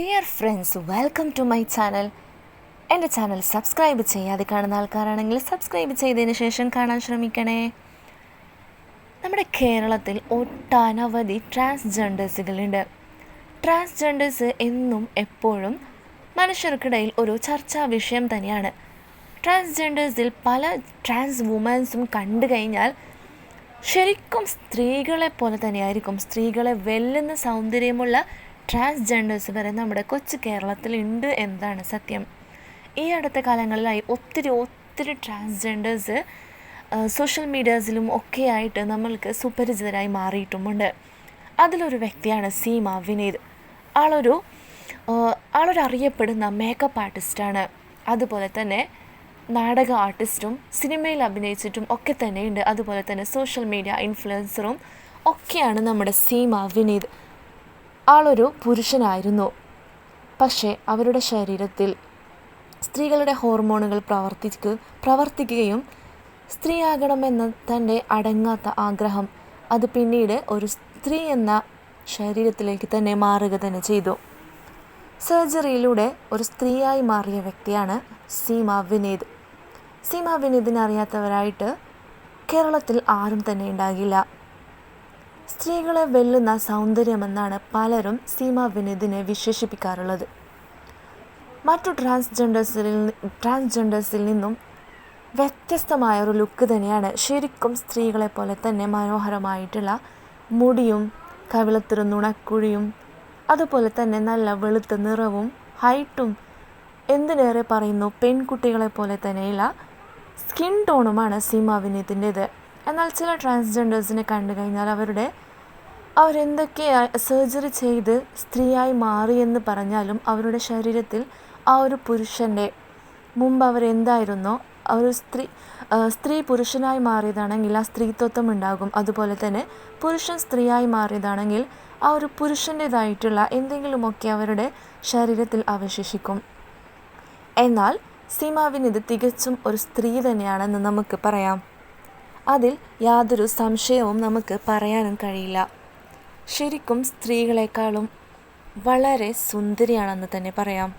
Dear friends welcome to my channel എന്റെ channel subscribe ചെയ്യാതെ കാണുന്ന ആൾക്കാരാണെങ്കിൽ സബ്സ്ക്രൈബ് ചെയ്തതിന് ശേഷം കാണാൻ ശ്രമിക്കണേ. നമ്മുടെ കേരളത്തിൽ ഒട്ടനവധി ട്രാൻസ്ജെൻഡേഴ്സുകളുണ്ട് ട്രാൻസ്ജെൻഡേഴ്സ് എന്നും എപ്പോഴും മനുഷ്യർക്കിടയിൽ ഒരു ചർച്ചാ വിഷയം തന്നെയാണ്. ട്രാൻസ്ജെൻഡേഴ്സിൽ പല ട്രാൻസ് വുമൻസും കണ്ടു കഴിഞ്ഞാൽ ശരിക്കും സ്ത്രീകളെ പോലെ തന്നെയായിരിക്കും. സ്ത്രീകളെ വെല്ലുന്ന സൗന്ദര്യമുള്ള ട്രാൻസ്ജെൻഡേഴ്സ് വരെ നമ്മുടെ കൊച്ചു കേരളത്തിലുണ്ട് എന്നതാണ് സത്യം. ഈ അടുത്ത കാലങ്ങളിലായി ഒത്തിരി ഒത്തിരി ട്രാൻസ്ജെൻഡേഴ്സ് സോഷ്യൽ മീഡിയാസിലും ഒക്കെയായിട്ട് നമ്മൾക്ക് സുപരിചിതരായി മാറിയിട്ടുമുണ്ട്. അതിലൊരു വ്യക്തിയാണ് സീമ വിനീത്. ആളൊരു ആളൊരു അറിയപ്പെടുന്ന മേക്കപ്പ് ആർട്ടിസ്റ്റാണ് അതുപോലെ തന്നെ നാടക ആർട്ടിസ്റ്റും സിനിമയിൽ അഭിനയിച്ചിട്ടും ഒക്കെ തന്നെയുണ്ട്. അതുപോലെ തന്നെ സോഷ്യൽ മീഡിയ ഇൻഫ്ലുവൻസറും ഒക്കെയാണ് നമ്മുടെ സീമ വിനീത്. ആളൊരു പുരുഷനായിരുന്നു. പക്ഷേ അവരുടെ ശരീരത്തിൽ സ്ത്രീകളുടെ ഹോർമോണുകൾ പ്രവർത്തിക്ക് പ്രവർത്തിക്കുകയും സ്ത്രീയാകണമെന്ന തന്റെ അടങ്ങാത്ത ആഗ്രഹം അത് പിന്നീട് ഒരു സ്ത്രീ എന്ന ശരീരത്തിലേക്ക് തന്നെ മാറുക തന്നെ ചെയ്തു. സർജറിയിലൂടെ ഒരു സ്ത്രീയായി മാറിയ വ്യക്തിയാണ് സീമ വിനീത്. സീമ വിനീതിനെ അറിയാത്തവരായിട്ട് കേരളത്തിൽ ആരും തന്നെ ഉണ്ടാകില്ല. സ്ത്രീകളെ വെല്ലുന്ന സൗന്ദര്യമെന്നാണ് പലരും സീമ വിനീതിനെ വിശേഷിപ്പിക്കാറുള്ളത്. മറ്റു ട്രാൻസ്ജെൻഡേഴ്സിൽ ട്രാൻസ്ജെൻഡേഴ്സിൽ നിന്നും വ്യത്യസ്തമായ ഒരു ലുക്ക് തന്നെയാണ് ശരിക്കും സ്ത്രീകളെ പോലെ തന്നെ മനോഹരമായിട്ടുള്ള മുടിയും കവിളത്തിരു നുണക്കുഴിയും അതുപോലെ തന്നെ നല്ല വെളുത്ത നിറവും ഹൈറ്റും എന്തിനേറെ പറയുന്നു പെൺകുട്ടികളെ പോലെ തന്നെയുള്ള സ്കിൻ ടോണുമാണ് സീമ വിനീതിന്റേത്. എന്നാൽ ചില ട്രാൻസ്ജെൻഡേഴ്സിനെ കണ്ടു കഴിഞ്ഞാൽ അവരുടെ അവരെന്തൊക്കെ സർജറി ചെയ്ത് സ്ത്രീയായി മാറി എന്ന് പറഞ്ഞാലും അവരുടെ ശരീരത്തിൽ ആ ഒരു പുരുഷന്റെ മുമ്പ് അവരെന്തായിരുന്നോ ഒരു സ്ത്രീ സ്ത്രീ പുരുഷനായി മാറിയതാണെങ്കിൽ ആ സ്ത്രീത്വത്വം ഉണ്ടാകും. അതുപോലെ തന്നെ പുരുഷൻ സ്ത്രീയായി മാറിയതാണെങ്കിൽ ആ ഒരു പുരുഷന്റേതായിട്ടുള്ള എന്തെങ്കിലുമൊക്കെ അവരുടെ ശരീരത്തിൽ അവശേഷിക്കും. എന്നാൽ സീമാവിന് ഇത് തികച്ചും ഒരു സ്ത്രീ തന്നെയാണെന്ന് നമുക്ക് പറയാം. അതിൽ യാതൊരു സംശയവും നമുക്ക് പറയാനും കഴിയില്ല. ശരിക്കും സ്ത്രീകളെക്കാളും വളരെ സുന്ദരിയാണെന്ന് തന്നെ പറയാം.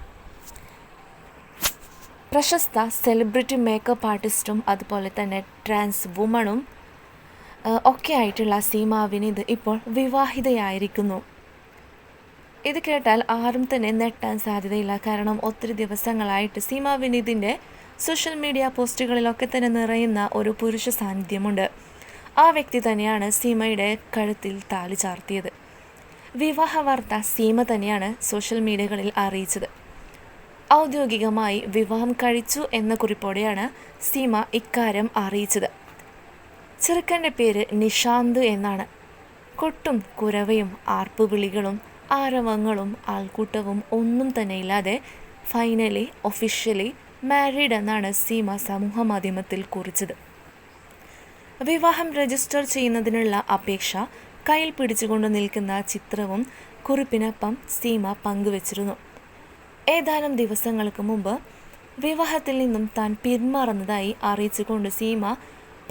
പ്രശസ്ത സെലിബ്രിറ്റി മേക്കപ്പ് ആർട്ടിസ്റ്റും അതുപോലെ തന്നെ ട്രാൻസ് വുമണും ഒക്കെ ആയിട്ടുള്ള സീമ വിനീത് ഇപ്പോൾ വിവാഹിതയായിരിക്കുന്നു. ഇത് കേട്ടാൽ ആരും തന്നെ നെട്ടാൻ സാധ്യതയില്ല. കാരണം ഒത്തിരി ദിവസങ്ങളായിട്ട് സീമ വിനീതിന്റെ സോഷ്യൽ മീഡിയ പോസ്റ്റുകളിലൊക്കെ തന്നെ നിറയുന്ന ഒരു പുരുഷ സാന്നിധ്യമുണ്ട്. ആ വ്യക്തി തന്നെയാണ് സീമയുടെ കഴുത്തിൽ താലി ചാർത്തിയത്. വിവാഹ വാർത്ത സീമ തന്നെയാണ് സോഷ്യൽ മീഡിയകളിൽ അറിയിച്ചത്. ഔദ്യോഗികമായി വിവാഹം കഴിച്ചു എന്ന കുറിപ്പോടെയാണ് സീമ ഇക്കാര്യം അറിയിച്ചത്. ചെറുക്കന്റെ പേര് നിഷാന്ത് എന്നാണ്. കൊട്ടും കുരവയും ആർപ്പുവിളികളും ആരവങ്ങളും ആൾക്കൂട്ടവും ഒന്നും തന്നെ ഇല്ലാതെ ഫൈനലി ഒഫീഷ്യലി മാരീഡ് എന്നാണ് സീമ സമൂഹ മാധ്യമത്തിൽ കുറിച്ചത്. വിവാഹം രജിസ്റ്റർ ചെയ്യുന്നതിനുള്ള അപേക്ഷ കയ്യിൽ പിടിച്ചുകൊണ്ട് നിൽക്കുന്ന ചിത്രവും കുറിപ്പിനൊപ്പം സീമ പങ്കുവച്ചിരുന്നു. ഏതാനും ദിവസങ്ങൾക്ക് മുമ്പ് വിവാഹത്തിൽ നിന്നും താൻ പിന്മാറുന്നതായി അറിയിച്ചുകൊണ്ട് സീമ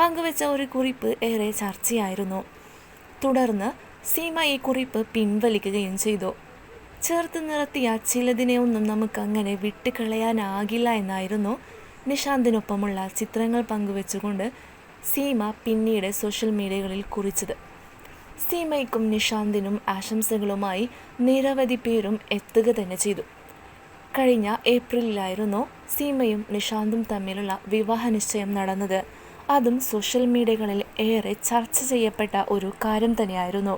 പങ്കുവച്ച ഒരു കുറിപ്പ് ഏറെ ചർച്ചയായിരുന്നു. തുടർന്ന് സീമ ഈ കുറിപ്പ് പിൻവലിക്കുകയും ചെയ്തു. ചേർത്ത് നിർത്തിയ ചിലതിനെ ഒന്നും നമുക്കങ്ങനെ വിട്ടുകളയാനാകില്ല എന്നായിരുന്നു നിഷാന്തിനൊപ്പമുള്ള ചിത്രങ്ങൾ പങ്കുവെച്ചുകൊണ്ട് സീമ പിന്നീട് സോഷ്യൽ മീഡിയകളിൽ കുറിച്ചത്. സീമയ്ക്കും നിഷാന്തിനും ആശംസകളുമായി നിരവധി പേരും എത്തുക തന്നെ ചെയ്തു. കഴിഞ്ഞ ഏപ്രിലിലായിരുന്നു സീമയും നിഷാന്തും തമ്മിലുള്ള വിവാഹ നിശ്ചയം നടന്നത്. അതും സോഷ്യൽ മീഡിയകളിൽ ഏറെ ചർച്ച ചെയ്യപ്പെട്ട ഒരു കാര്യം തന്നെയായിരുന്നു.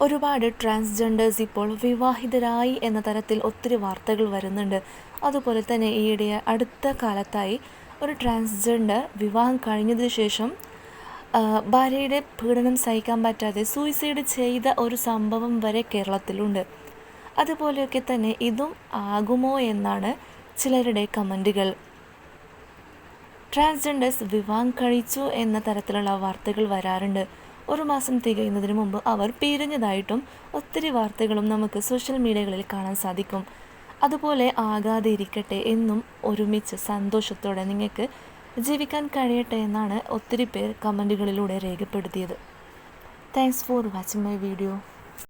ഒരുപാട് ട്രാൻസ്ജെൻഡേഴ്സ് ഇപ്പോൾ വിവാഹിതരായി എന്ന തരത്തിൽ ഒത്തിരി വാർത്തകൾ വരുന്നുണ്ട്. അതുപോലെ തന്നെ ഈയിടെ അടുത്ത കാലത്തായി ഒരു ട്രാൻസ്ജെൻഡർ വിവാഹം കഴിഞ്ഞതിന് ശേഷം ഭാര്യയുടെ പീഡനം സഹിക്കാൻ പറ്റാതെ സൂയിസൈഡ് ചെയ്ത ഒരു സംഭവം വരെ കേരളത്തിലുണ്ട്. അതുപോലെയൊക്കെ തന്നെ ഇതും ആകുമോ എന്നാണ് ചിലരുടെ കമന്റുകൾ ട്രാൻസ്ജെൻഡേഴ്സ് വിവാഹം കഴിച്ചു എന്ന തരത്തിലുള്ള വാർത്തകൾ വരാറുണ്ട്. ഒരു മാസം തികയുന്നതിന് മുമ്പ് അവർ പിരിഞ്ഞതായിട്ടും ഒത്തിരി വാർത്തകളും നമുക്ക് സോഷ്യൽ മീഡിയകളിൽ കാണാൻ സാധിക്കും. അതുപോലെ ആകാതെ ഇരിക്കട്ടെ എന്നും ഒരുമിച്ച് സന്തോഷത്തോടെ നിങ്ങൾക്ക് ജീവിക്കാൻ കഴിയട്ടെ എന്നാണ് ഒത്തിരി പേർ കമന്റുകളിലൂടെ രേഖപ്പെടുത്തിയത്. Thanks for watching my video